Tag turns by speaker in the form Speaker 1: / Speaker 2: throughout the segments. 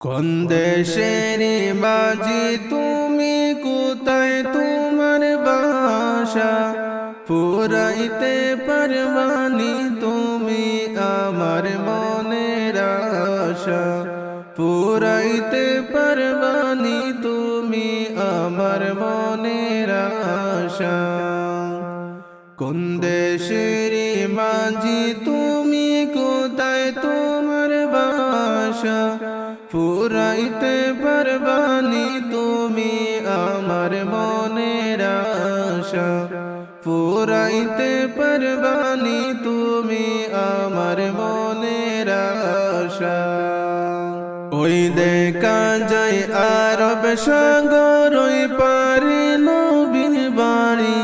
Speaker 1: কোন দেশের বাজি তুমি, কোথায় তোমার বাসা পুরাইতে পারবানি তুমি আমার মনের আশা। পুরাইতে পারবানি তুমি আমার মনের আশা। কোন দেশের মাঝি তুমি, কোথায় তোমার বাসা ফুরাইতে পারবানি তুমি আমার মনের আশা। ফুরাইতে পারবানি তুমি আমার মনের আশা। ওই দেখা যায় আরব সাগর, ওই পারে নবীর বাড়ি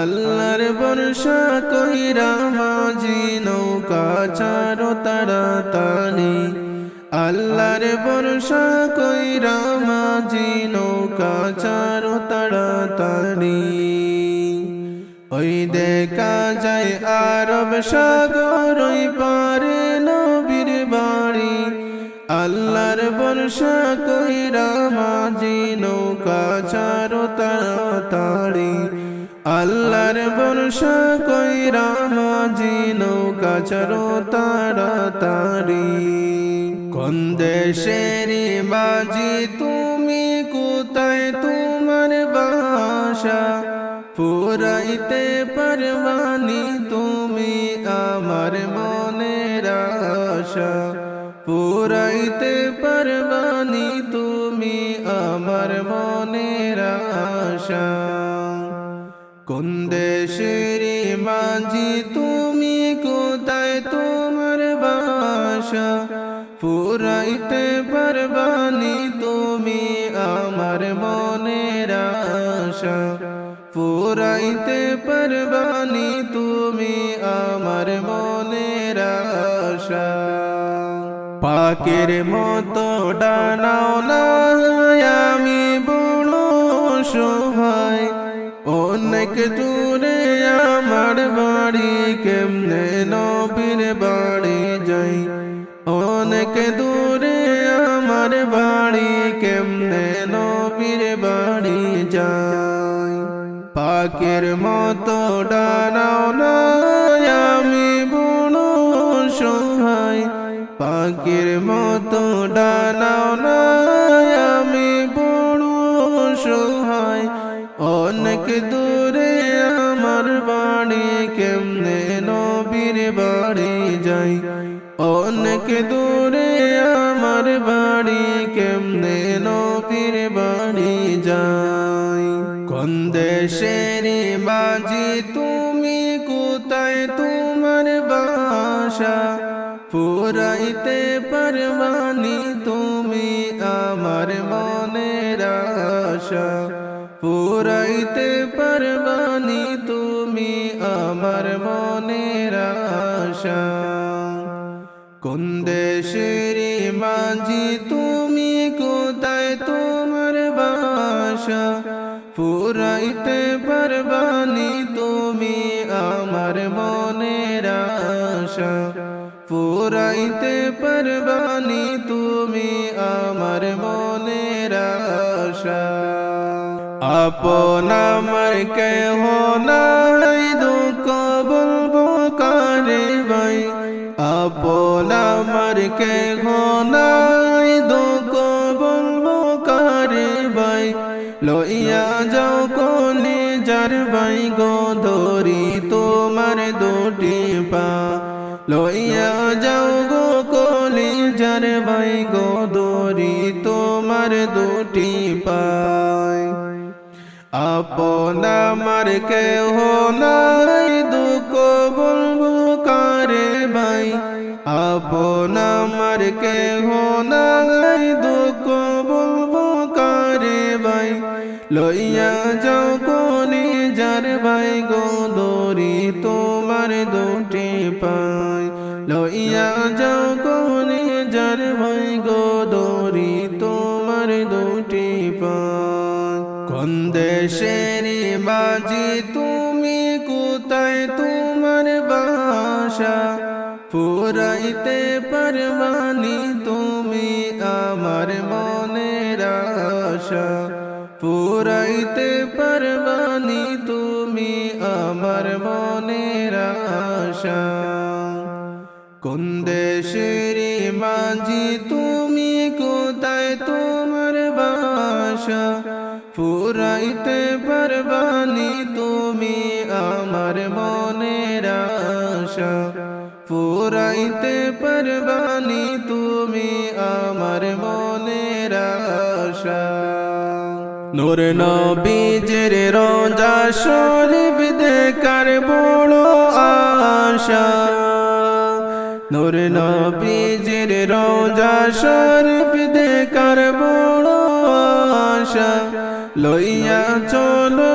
Speaker 1: আল্লাহর বর্ষা কইরা মাঝি নৌকা চারো তাড়াতাড়ি। আল্লাহর বর্ষা কইরা মাঝি নৌকা চারো তাড়াতাড়ি। ওই দেখা যায় আরব সাগর, ওই পারে নবীর বাড়ি। আল্লাহর বর্ষা কইরা মাঝি নৌকা চারো তাড়াতাড়ি। আল্লাহর বর্ষা কইরা মাঝি নৌকা চারো তাড়াতাড়ি। দেশের বাজি তুমি কোথায় তোমার বাসা পুরাইতে পারবানি তুমি আমার মনের আশা। পুরাইতে পারবানি তুমি আমার মনের আশা। কোন দেশের মাঝি তুমি কোথায় তোমার বাসা পারবানি তুমি আমার মনের আশা। পুরাইতে পারবানি তুমি আমার মনের আশা। পাকের মতো ডানাও আমি বড় সহায় অনেক দূরে আমার বাড়ি কেমনে নবীর বাড়ি যাই? অনেক দূরে কেমনে নবীর বাড়ি যাই? পাকের মতো ডানাও না আমি বুনো সহায় পাখির মতো ডানাও না আমি বড় সহায় অনেক দূরে আমার বাড়ি, কেমনে নবীর বাড়ি যাই? অনেক দূরে দেশের বাজি তুমি কোথায়? তোমার বাসা পুরাইতে পারবানি তুমি আমার মনের আশা পুরাইতে পারবানি তুমি আমার মনের আশা কোন দেশের মাঝি তুমি কোথায়? তোমার বাসা পুরাইতে পারবানি তুমি আমার মনের আশা। পুরাইতে পারবানি তুমি আমার মনের আশা। আপন আমার কেহ নাই, দুঃখ বলব কারে ভাই? আপন আমার কেহ নাই, দুঃখ বলব কারে ভাই? লইয়া যাও কলি, যার ভাই গো ধরি তোমার দুটি পা। লইয়া যাও গো কলি, যার ভাই গো ধরি তোমার দুটি পায় আপন আমার কেহ নাই, দুঃখ বলব গো দরি তোমার দুটি পাই। লইয়া যাও কোনি যার ভাই গো দরি তোমার দুটি পাই। কোন দেশের বাজি তুমি, কোথায় তোমার বাসা ফুরাইতে পারবানি তুমি আম আমার মনের আশা। পুরাইতে পারবানি কোন দেশের মাঝি তুমি, কোথায় তোমার বাসা ফুরাইতে পারবানি তুমি আমার মনের আশা। ফুরাইতে পারবানি তুমি আমার মনের আশা। নূর নবীজের রোজা শরীফ দেখার বড় আশা। নূর নবীজের রোজা শরীফ দেখার বড় আশা। লইয়া চলো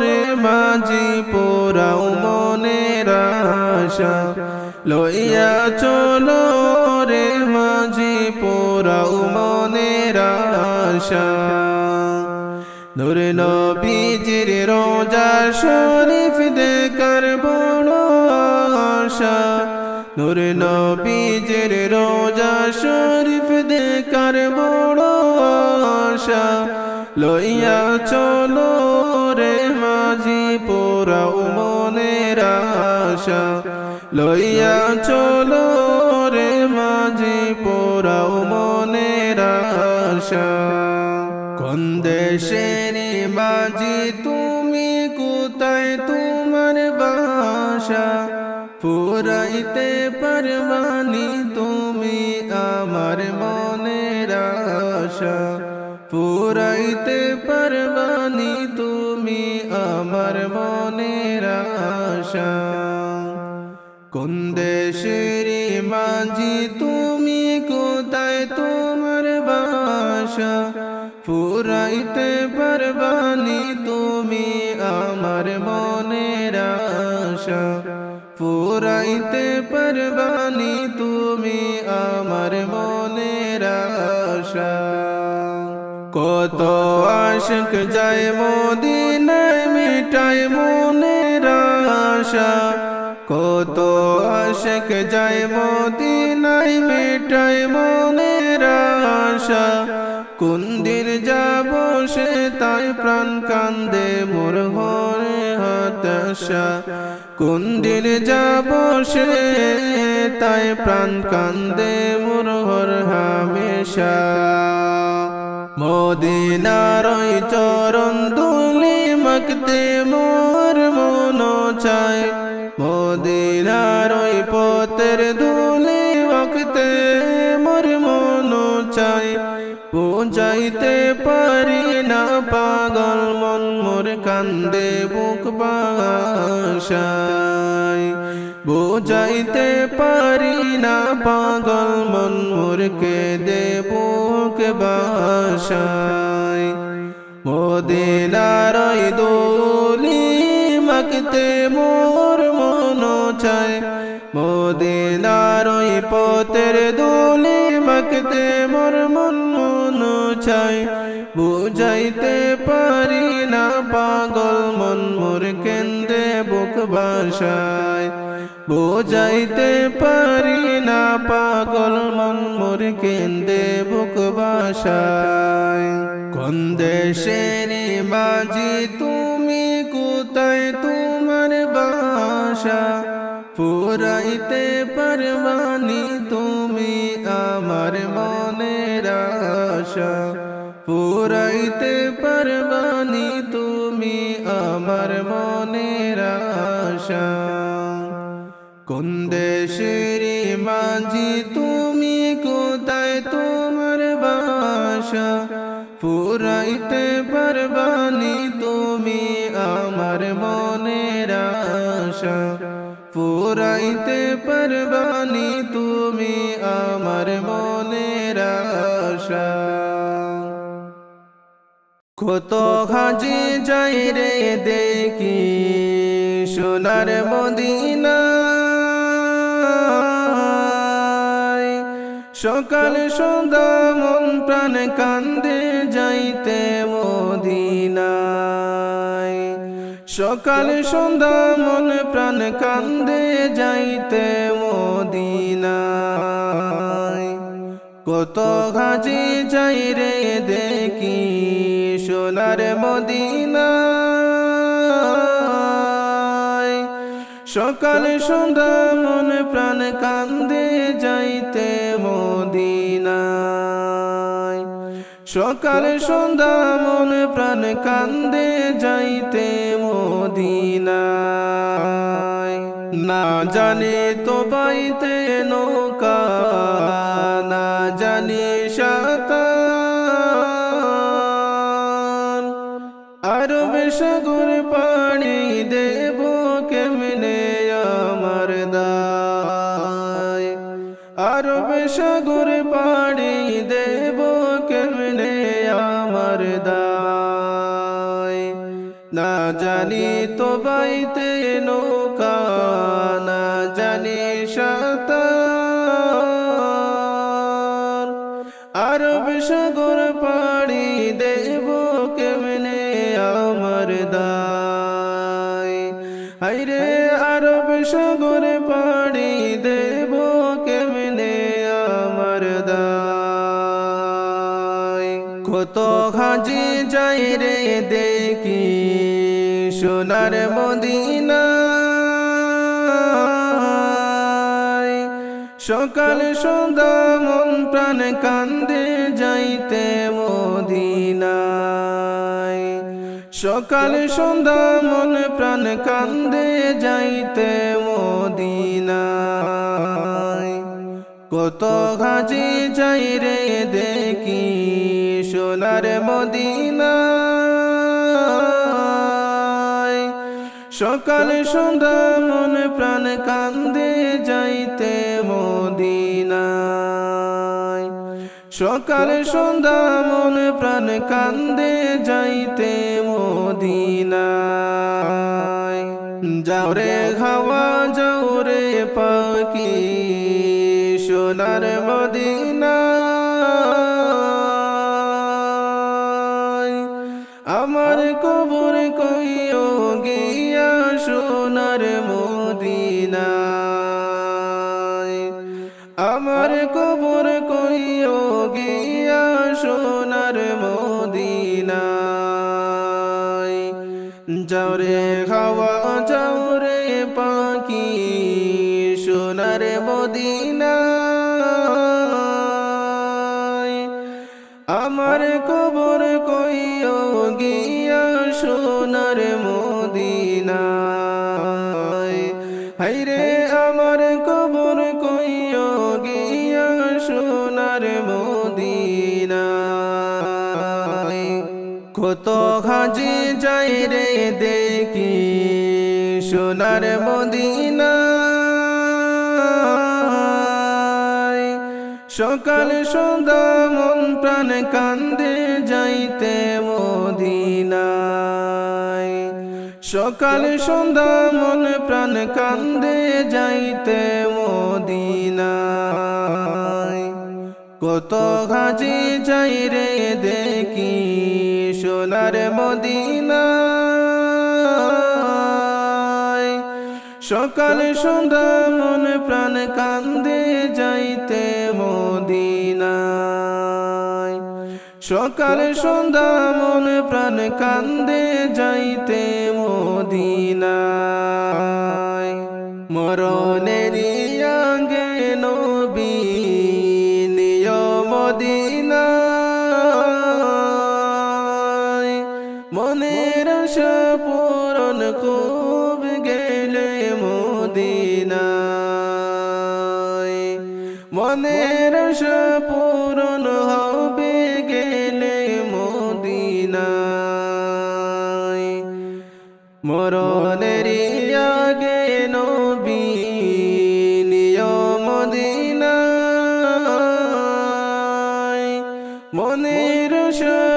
Speaker 1: রে মাঝি পোরাও মনের আশা। লইয়া চলো রে মাঝি পোরাও মনের আশা। নূর নবীজির রোজা শরীফ দেখার বড় আশা। নূর নবীজির রোজা শরীফ দেখার বড় আশা। লইয়া চলো রে মাঝি পোরাও মনের আশা। লইয়া চলো রে মাঝি পোরাও মনের আশা। কোন দেশের মাঝি কোন দেশের মাঝি তুমি? কোথায় তোমার বাসা ফুরাইতে পারবানি তুমি আমার মনের আশা। ফুরাইতে পারবানি তুমি আমার মনের আশা। কত আশক যায় মদিনায় মিটায় মনের আশা। কত আশক যায় মদিনায় মিটায় মনের কুন্দির যাব সে তাই প্রাণ কান্দে মোর হরে হতাশা কুন্দির যাব সে তাই প্রাণ কান্দে মোর হর হামেশা। মদিনার ওই চরণ দুলি মকতে মোর মদিনার ওই পতের দুলি মকতে মোর মন চায় পৌঁছাইতে পারি না পাগল মন, মোর কান্দে বুক বাসায় বোঝাইতে পারি না পাগল মন মোরকে দে বুক বাসায় মোদিনারই দোলি মাকতে মোর মোদিনারই পতের দোলি মাকতে মোর মন চায় বুঝাইতে পারি না পাগল মন, মোর কেন্দ্রে বুক বাসায় বোঝাইতে পারি না পাগল মন, মোর কেন্দ্রে বুক বাসায় কোন দেশের বাজি তুমি পুরাইতে পারবানি তুমি আমার মনের আশা। পুরাইতে পারবানি তুমি আমার মনের আশা। কোন দেশের মাঝি তুমি, কোথায় তোমার বাসা? পুরাইতে পারবানি তুমি আমার আশা পুরাইতে পারবানি, তুমি আমার মনের আশা। কত হাজি যাই রে দেখি সোনার মদিনা। সকাল সন্ধ্যা মন প্রাণ কান্দে যাইতে সকাল সন্ধ্যা মন প্রাণ কান্দে যাইতে মদিনায়। কত হাজি যাই রে দেখি সোনার মদিনা সকাল সন্ধ্যা মন প্রাণ কান্দে যাইতে মদিনায়। সকাল সন্ধ্যা মন প্রাণ কান্দে যাইতে মদিনায়। না জানে তো পাইতে নৌকা, না জানি সাঁতার। বেশ সাগর আরব সাগর পাড়ি দেব কেমনে আমার দায় হাইরে আরব সাগর পাড়ি দেব কেমনে আমার দায় কত হাজি যাই রে দেখি, সোনার মদিনা সকাল সন্ধ্যা মন প্রাণ কান্দে যাইতে মদিনায়। সকাল সন্ধ্যা মন প্রাণ কান্দে যাইতে মদিনায়। কত হাজি যাই রে দেখি সোনার মদিনায়। সকাল সন্ধ্যা মন প্রাণ কান্দে সকাল সন্ধ্যা মন প্রাণ কান্দে যাইতে মদিনায়। যাও রে হাওয়া, যাও রে পাখি, সোনার মদিনায়। কত হাজি যাই রে দেখি সোনার মদিনায় সকাল সন্ধ্যা মন প্রাণ কান্দে যাইতে মদিনায়। সকাল সন্ধ্যা মন প্রাণ কান্দে যাইতে মদিনায়। কত হাজি যাই রে দেখি সোনার মদিনা সকাল সন্ধ্যা মন প্রাণ কান্দে যাইতে মদিনায়। সকাল সন্ধ্যা মন প্রাণ কান্দে যাইতে মদিনায়। আশা পূরণ হবে গেলে মদিনায়। মরণের আগে নবী মদিনায়। মনের আশা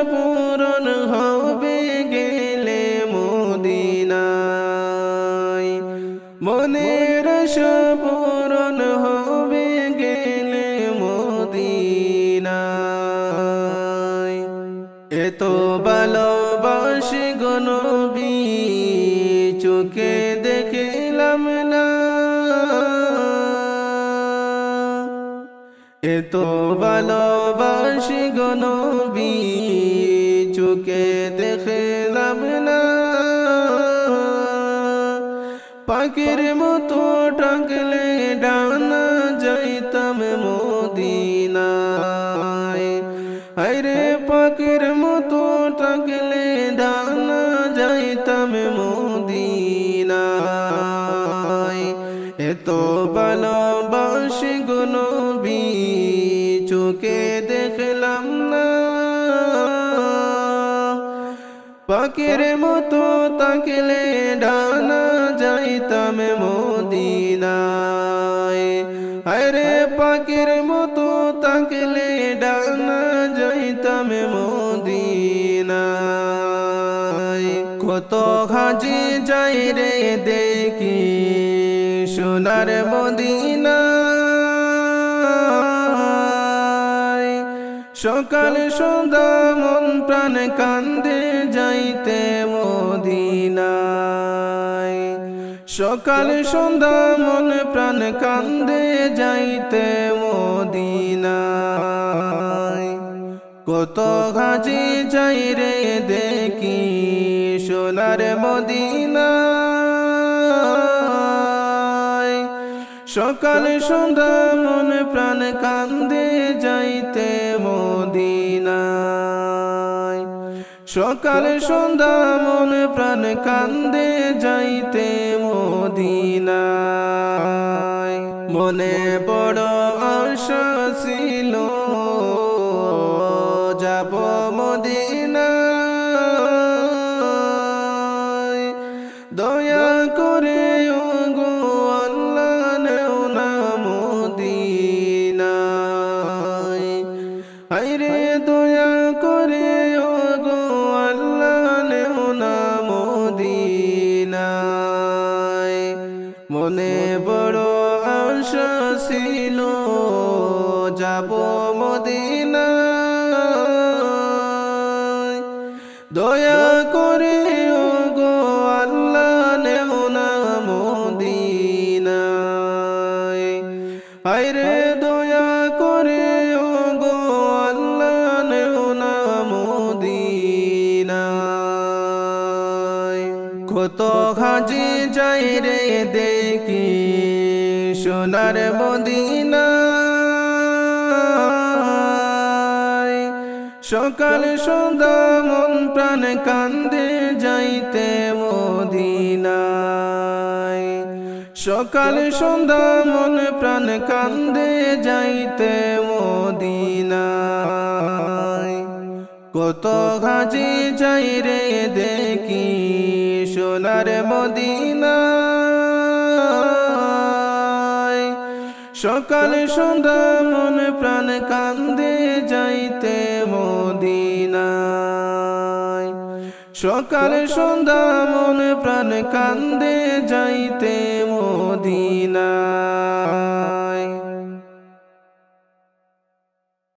Speaker 1: এত ভালোবাসি গনবি চুকে দেখলাম না। পাখির মতো টাকলে পাখির মতো তাকলে ডানা যাইতাম মদিনায়। আরে পাখির মতো তাকলে ডানা যাইতাম মদিনায়। কত হাজি যাই রে দেখি সোনার মদিনায়। সকাল সন্ধ্যা মন প্রাণ কান্দে সকাল সন্ধ্যা মন প্রাণ কান্দে যাইতে মদিনায়। কত গাজি যাই রে দেখি সোনার মদিনায়। সকাল সন্ধ্যা মন প্রাণ কান্দে যাইতে মদিনায়। সকাল সন্ধ্যা মন প্রাণ কান্দে যাইতে মদিনায়। মনে বড় হায়রে দয়া করে ও গো আল্লাহ নেও না কত হাজি যাই রে দেখি, সোনার মদিনায়। সকাল সন্ধ্যা মন প্রাণ কান্দে যাইতে মদিনায়। সকাল সন্ধ্যা প্রাণ কান্দে যাইতে মদিনায়। কত গাজি যাই রে দেখি সোনার মদিনায়। সকাল সন্ধ্যা মন প্রাণ কান্দে যাইতে মদিনায়। সকাল সন্ধ্যা মন প্রাণ কান্দে যাইতে মদিনায় إله